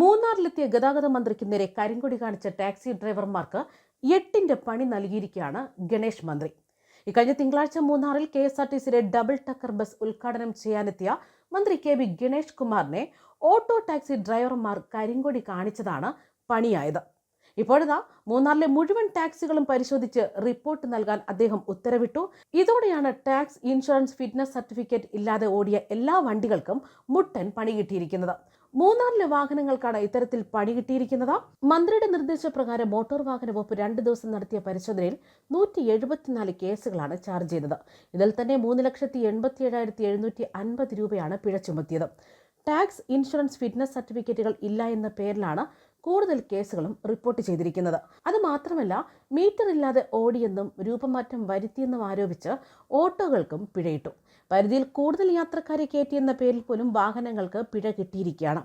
മൂന്നാറിലെത്തിയ ഗതാഗത മന്ത്രിക്ക് നേരെ കരിങ്കൊടി കാണിച്ച ടാക്സി ഡ്രൈവർമാർക്ക് എട്ടിന്റെ പണി നൽകിയിരിക്കുകയാണ് ഗണേഷ് മന്ത്രി. ഇക്കഴിഞ്ഞ തിങ്കളാഴ്ച മൂന്നാറിൽ കെ എസ് ആർ ടി സിയുടെ ഡബിൾ ടക്കർ ബസ് ഉദ്ഘാടനം ചെയ്യാനെത്തിയ മന്ത്രി കെ വി ഗണേഷ് കുമാറിനെ ഓട്ടോ ടാക്സി ഡ്രൈവർമാർ കരിങ്കൊടി കാണിച്ചതാണ് പണിയായത്. ഇപ്പോഴിതാ മൂന്നാറിലെ മുഴുവൻ ടാക്സികളും പരിശോധിച്ച് റിപ്പോർട്ട് നൽകാൻ അദ്ദേഹം ഉത്തരവിട്ടു. ഇതോടെയാണ് ടാക്സ് ഇൻഷുറൻസ് ഫിറ്റ്നസ് സർട്ടിഫിക്കറ്റ് ഇല്ലാതെ ഓടിയ എല്ലാ വണ്ടികൾക്കും മുട്ടൻ പണി കിട്ടിയിരിക്കുന്നത്. മൂന്നാറിലെ വാഹനങ്ങൾക്കാണ് ഇത്തരത്തിൽ പണി കിട്ടിയിരിക്കുന്നത്. മന്ത്രിയുടെ നിർദ്ദേശപ്രകാരം മോട്ടോർ വാഹന വകുപ്പ് രണ്ട് ദിവസം നടത്തിയ പരിശോധനയിൽ നൂറ്റി എഴുപത്തിനാല് കേസുകളാണ് ചാർജ് ചെയ്തത്. ഇതിൽ തന്നെ മൂന്ന് ലക്ഷത്തി എൺപത്തി ഏഴായിരത്തി എഴുന്നൂറ്റി അൻപത് രൂപയാണ് പിഴ ചുമത്തിയത്. ടാക്സ് ഇൻഷുറൻസ് ഫിറ്റ്നസ് സർട്ടിഫിക്കറ്റുകൾ ഇല്ല എന്ന പേരിലാണ് കൂടുതൽ കേസുകളും റിപ്പോർട്ട് ചെയ്തിരിക്കുന്നത്. അത് മാത്രമല്ല മീറ്റർ ഇല്ലാതെ ഓടിയെന്നും രൂപമാറ്റം വരുത്തിയെന്നും ആരോപിച്ച് ഓട്ടോകൾക്കും പിഴയിട്ടു. പരിധിയിൽ കൂടുതൽ യാത്രക്കാരെ കയറ്റിയെന്ന പേരിൽ പോലും വാഹനങ്ങൾക്ക് പിഴ കിട്ടിയിരിക്കുകയാണ്.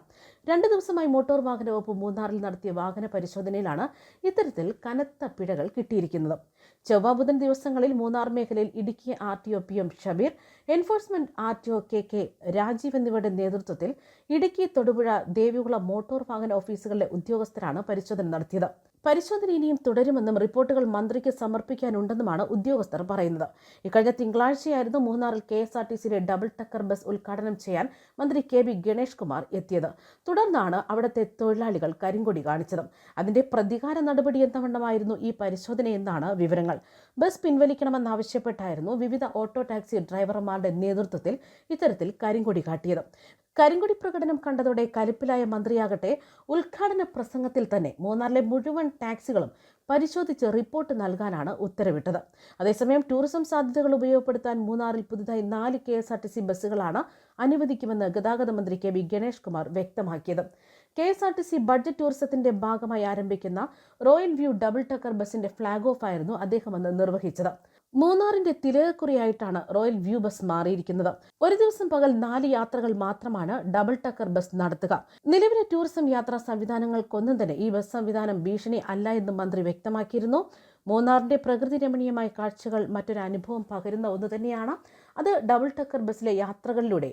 രണ്ട് ദിവസമായി മോട്ടോർ വാഹന വകുപ്പ് മൂന്നാറിൽ നടത്തിയ വാഹന പരിശോധനയിലാണ് ഇത്തരത്തിൽ കനത്ത പിഴകൾ കിട്ടിയിരിക്കുന്നത്. ചൊവ്വ ബുധൻ ദിവസങ്ങളിൽ മൂന്നാർ മേഖലയിൽ Idukki R T O P M Shabeer enforcement R T O K K Rajeev എന്നിവരുടെ നേതൃത്വത്തിൽ ഇടുക്കി തൊടുപുഴ ദേവികുളം മോട്ടോർ വാഹന ഓഫീസുകളിലെ ഉദ്യോഗസ്ഥരാണ് പരിശോധന നടത്തിയത്. പരിശോധന ഇനിയും തുടരുമെന്നും റിപ്പോർട്ടുകൾ മന്ത്രിക്ക് സമർപ്പിക്കാനുണ്ടെന്നുമാണ് ഉദ്യോഗസ്ഥർ പറയുന്നത്. ഇക്കഴിഞ്ഞ തിങ്കളാഴ്ചയായിരുന്നു മൂന്നാറിൽ കെ എസ് ആർ ടി സിയിലെ ഡബിൾ ടക്കർ ബസ് ഉദ്ഘാടനം ചെയ്യാൻ മന്ത്രി കെ വി ഗണേഷ് കുമാർ എത്തിയത്. തുടർന്നാണ് അവിടുത്തെ തൊഴിലാളികൾ കരിങ്കൊടി കാണിച്ചത്. അതിന്റെ പ്രതികാര നടപടി എന്നവണ്ണമായിരുന്നു ഈ പരിശോധനയെന്നാണ് വിവരങ്ങൾ. ബസ് പിൻവലിക്കണമെന്നാവശ്യപ്പെട്ടായിരുന്നു വിവിധ ഓട്ടോ ടാക്സി ഡ്രൈവർമാരുടെ നേതൃത്വത്തിൽ ഇത്തരത്തിൽ കരിങ്കൊടി കാട്ടിയത്. കരിങ്കൊടി പ്രകടനം കണ്ടതോടെ കലിപ്പിലായ മന്ത്രിയാകട്ടെ ഉദ്ഘാടന പ്രസംഗത്തിൽ തന്നെ മൂന്നാറിലെ മുഴുവൻ ടാക്സികളും പരിശോധിച്ച് റിപ്പോർട്ട് നൽകാനാണ് ഉത്തരവിട്ടത്. അതേസമയം ടൂറിസം സാധ്യതകൾ ഉപയോഗപ്പെടുത്താൻ മൂന്നാറിൽ പുതുതായി നാല് K S R T C ബസ്സുകളാണ് അനുവദിക്കുമെന്ന് ഗതാഗത മന്ത്രി കെ വി ഗണേഷ് കുമാർ വ്യക്തമാക്കിയത്. K S R T C budget ടൂറിസത്തിന്റെ ഭാഗമായി ആരംഭിക്കുന്ന റോയൽ വ്യൂ ഡബിൾ ടക്കർ ബസിന്റെ ഫ്ളാഗ് ഓഫ് ആയിരുന്നു അദ്ദേഹം അന്ന് നിർവഹിച്ചത്. മൂന്നാറിന്റെ തിരക്കുറിയായിട്ടാണ് റോയൽ വ്യൂ ബസ് മാറിയിരിക്കുന്നത്. ഒരു ദിവസം പകൽ നാല് യാത്രകൾ മാത്രമാണ് ഡബിൾ ടക്കർ ബസ് നടത്തുക. നിലവിലെ ടൂറിസം യാത്രാ സംവിധാനങ്ങൾക്കൊന്നും തന്നെ ഈ ബസ് സംവിധാനം ഭീഷണി അല്ല എന്നും മന്ത്രി വ്യക്തമാക്കിയിരുന്നു. മൂന്നാറിന്റെ പ്രകൃതി രമണീയമായ കാഴ്ചകൾ മറ്റൊരു അനുഭവം പകരുന്ന ഒന്ന് തന്നെയാണ്. അത് ഡബിൾ ടക്കർ ബസ്സിലെ യാത്രകളിലൂടെ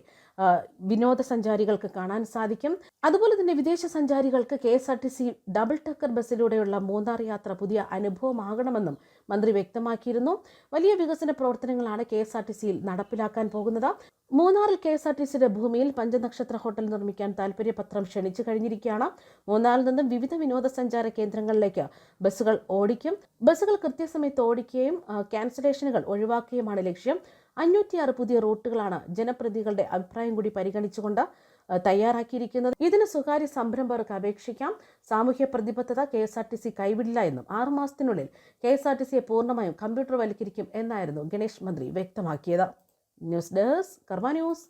വിനോദസഞ്ചാരികൾക്ക് കാണാൻ സാധിക്കും. അതുപോലെ തന്നെ വിദേശ സഞ്ചാരികൾക്ക് K S R T C double decker ബസ്സിലൂടെയുള്ള Munnar യാത്ര പുതിയ അനുഭവമാകണമെന്നും മന്ത്രി വ്യക്തമാക്കിയിരുന്നു. വലിയ വികസന പ്രവർത്തനങ്ങളാണ് കെ എസ് ആർ ടി സിയിൽ നടപ്പിലാക്കാൻ പോകുന്നത്. മൂന്നാറിൽ കെ എസ് ആർ ടി സിയുടെ ഭൂമിയിൽ പഞ്ചനക്ഷത്ര ഹോട്ടൽ നിർമ്മിക്കാൻ താൽപര്യപത്രം ക്ഷണിച്ചു കഴിഞ്ഞിരിക്കുകയാണ്. മൂന്നാറിൽ നിന്നും വിവിധ വിനോദസഞ്ചാര കേന്ദ്രങ്ങളിലേക്ക് ബസ്സുകൾ ഓടിക്കും. ബസ്സുകൾ കൃത്യസമയത്ത് ഓടിക്കുകയും ക്യാൻസലേഷനുകൾ ഒഴിവാക്കുകയുമാണ് ലക്ഷ്യം. അഞ്ഞൂറ്റിയാറ് പുതിയ റൂട്ടുകളാണ് ജനപ്രതികളുടെ അഭിപ്രായം കൂടി പരിഗണിച്ചുകൊണ്ട് തയ്യാറാക്കിയിരിക്കുന്നത്. ഇതിന് സ്വകാര്യ സംരംഭകർക്ക് അപേക്ഷിക്കാം. സാമൂഹ്യ പ്രതിബദ്ധത K S R T C കൈവിടില്ല എന്നും ആറുമാസത്തിനുള്ളിൽ കെ എസ് ആർ ടി സിയെ പൂർണമായും കമ്പ്യൂട്ടർ കമ്പ്യൂട്ടർവൽക്കരിക്കും എന്നായിരുന്നു ഗണേഷ് മന്ത്രി വ്യക്തമാക്കിയത്. News desk Karma news.